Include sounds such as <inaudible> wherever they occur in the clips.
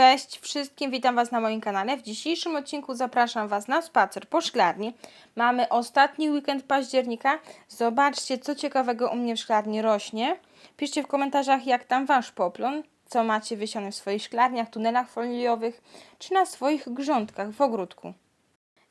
Cześć wszystkim, witam Was na moim kanale. W dzisiejszym odcinku zapraszam Was na spacer po szklarni. Mamy ostatni weekend października. Zobaczcie, co ciekawego u mnie w szklarni rośnie. Piszcie w komentarzach, jak tam Wasz poplon, co macie wysiane w swoich szklarniach, tunelach foliowych, czy na swoich grządkach w ogródku.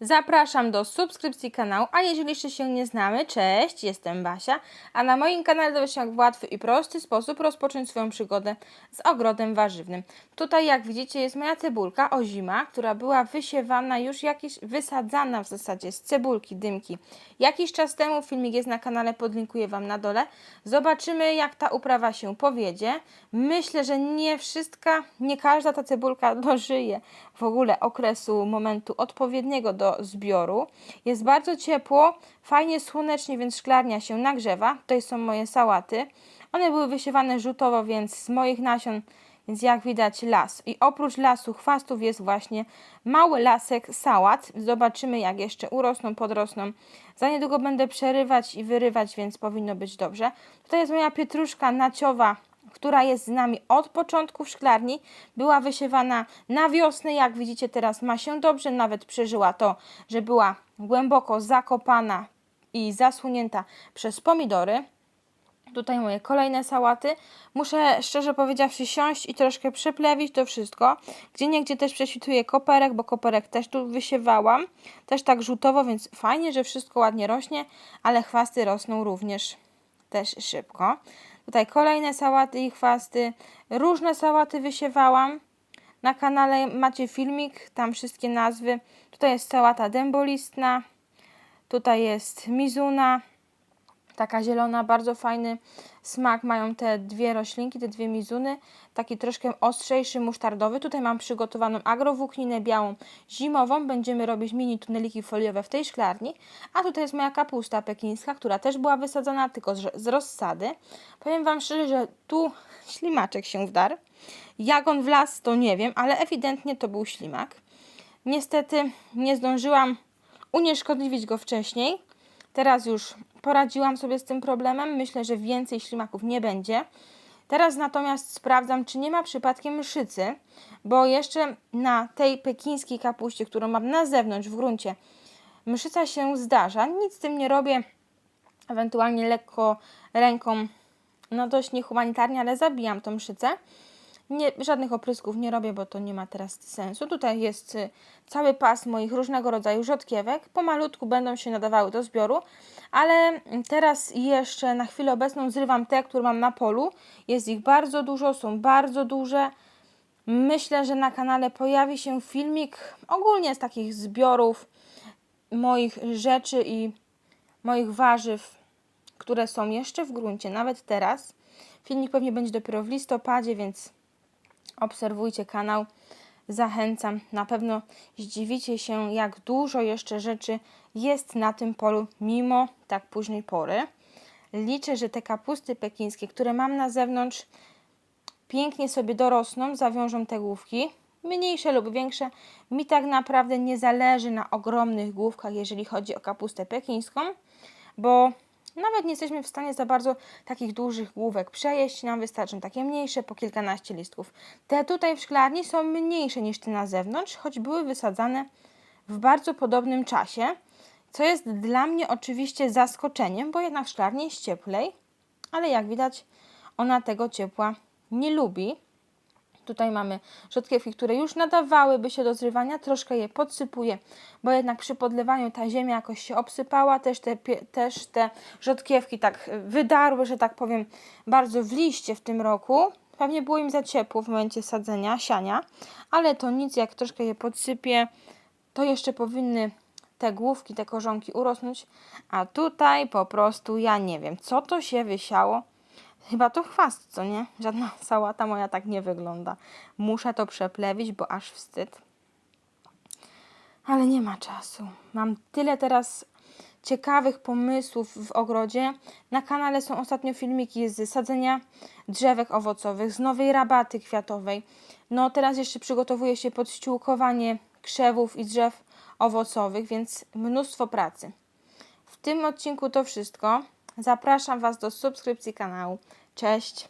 Zapraszam do subskrypcji kanału, a jeżeli jeszcze się nie znamy, cześć, jestem Basia, a na moim kanale dowiesz się jak w łatwy i prosty sposób rozpocząć swoją przygodę z ogrodem warzywnym. Tutaj jak widzicie jest moja cebulka ozima, która była wysiewana już jakieś, wysadzana w zasadzie z cebulki, dymki. Jakiś czas temu filmik jest na kanale, podlinkuję Wam na dole. Zobaczymy jak ta uprawa się powiedzie. Myślę, że nie wszystka, nie każda ta cebulka <laughs> dożyje w ogóle okresu, momentu odpowiedniego do zbioru. Jest bardzo ciepło, fajnie słonecznie, więc szklarnia się nagrzewa. Tutaj są moje sałaty. One były wysiewane rzutowo, więc z moich nasion, więc jak widać las. I oprócz lasu chwastów jest właśnie mały lasek sałat. Zobaczymy jak jeszcze urosną, podrosną. Za niedługo będę przerywać i wyrywać, więc powinno być dobrze. Tutaj jest moja pietruszka naciowa, która jest z nami od początku w szklarni. Była wysiewana na wiosnę, jak widzicie teraz ma się dobrze, nawet przeżyła to, że była głęboko zakopana i zasłonięta przez pomidory. Tutaj moje kolejne sałaty. Muszę szczerze powiedziawszy siąść i troszkę przeplewić to wszystko. Gdzie niegdzie też prześwituję koperek, bo koperek też tu wysiewałam. Też tak rzutowo, więc fajnie, że wszystko ładnie rośnie, ale chwasty rosną również też szybko. Tutaj kolejne sałaty i chwasty. Różne sałaty wysiewałam. Na kanale macie filmik, tam wszystkie nazwy. Tutaj jest sałata dębolistna. Tutaj jest mizuna. Taka zielona, bardzo fajny smak mają te dwie roślinki, te dwie mizuny. Taki troszkę ostrzejszy, musztardowy. Tutaj mam przygotowaną agrowłókninę białą zimową. Będziemy robić mini tuneliki foliowe w tej szklarni. A tutaj jest moja kapusta pekińska, która też była wysadzona, tylko z, z rozsady. Powiem Wam szczerze, że tu ślimaczek się wdarł. Jak on wlazł, to nie wiem, ale ewidentnie to był ślimak. Niestety nie zdążyłam unieszkodliwić go wcześniej. Teraz już poradziłam sobie z tym problemem. Myślę, że więcej ślimaków nie będzie. Teraz natomiast sprawdzam, czy nie ma przypadkiem mszycy, bo jeszcze na tej pekińskiej kapuście, którą mam na zewnątrz w gruncie, mszyca się zdarza. Nic z tym nie robię, ewentualnie lekko ręką, no dość niehumanitarnie, ale zabijam tą mszycę. Nie, żadnych oprysków nie robię, bo to nie ma teraz sensu. Tutaj jest y, cały pas moich różnego rodzaju rzodkiewek. Pomalutku będą się nadawały do zbioru, ale teraz jeszcze na chwilę obecną zrywam te, które mam na polu. Jest ich bardzo dużo, są bardzo duże. Myślę, że na kanale pojawi się filmik ogólnie z takich zbiorów moich rzeczy i moich warzyw, które są jeszcze w gruncie, nawet teraz. Filmik pewnie będzie dopiero w listopadzie, więc obserwujcie kanał. Zachęcam. Na pewno zdziwicie się, jak dużo jeszcze rzeczy jest na tym polu, mimo tak późnej pory. Liczę, że te kapusty pekińskie, które mam na zewnątrz, pięknie sobie dorosną, zawiążą te główki. Mniejsze lub większe. Mi tak naprawdę nie zależy na ogromnych główkach, jeżeli chodzi o kapustę pekińską, bo nawet nie jesteśmy w stanie za bardzo takich dużych główek przejeść, nam wystarczą takie mniejsze, po kilkanaście listków. Te tutaj w szklarni są mniejsze niż te na zewnątrz, choć były wysadzane w bardzo podobnym czasie, co jest dla mnie oczywiście zaskoczeniem, bo jednak w szklarni jest cieplej, ale jak widać ona tego ciepła nie lubi. Tutaj mamy rzodkiewki, które już nadawałyby się do zrywania, troszkę je podsypuję, bo jednak przy podlewaniu ta ziemia jakoś się obsypała, też te, też te rzodkiewki tak wydarły, że tak powiem, bardzo w liście w tym roku. Pewnie było im za ciepło w momencie sadzenia, siania, ale to nic, jak troszkę je podsypię, to jeszcze powinny te główki, te korzonki urosnąć, a tutaj po prostu ja nie wiem, co to się wysiało. Chyba to chwast, co nie? Żadna <laughs> sałata moja tak nie wygląda. Muszę to przeplewić, bo aż wstyd. Ale nie ma czasu. Mam tyle teraz ciekawych pomysłów w ogrodzie. Na kanale są ostatnio filmiki z sadzenia drzewek owocowych, z nowej rabaty kwiatowej. No teraz jeszcze przygotowuję się pod ściółkowanie krzewów i drzew owocowych, więc mnóstwo pracy. W tym odcinku to wszystko. Zapraszam Was do subskrypcji kanału. Cześć!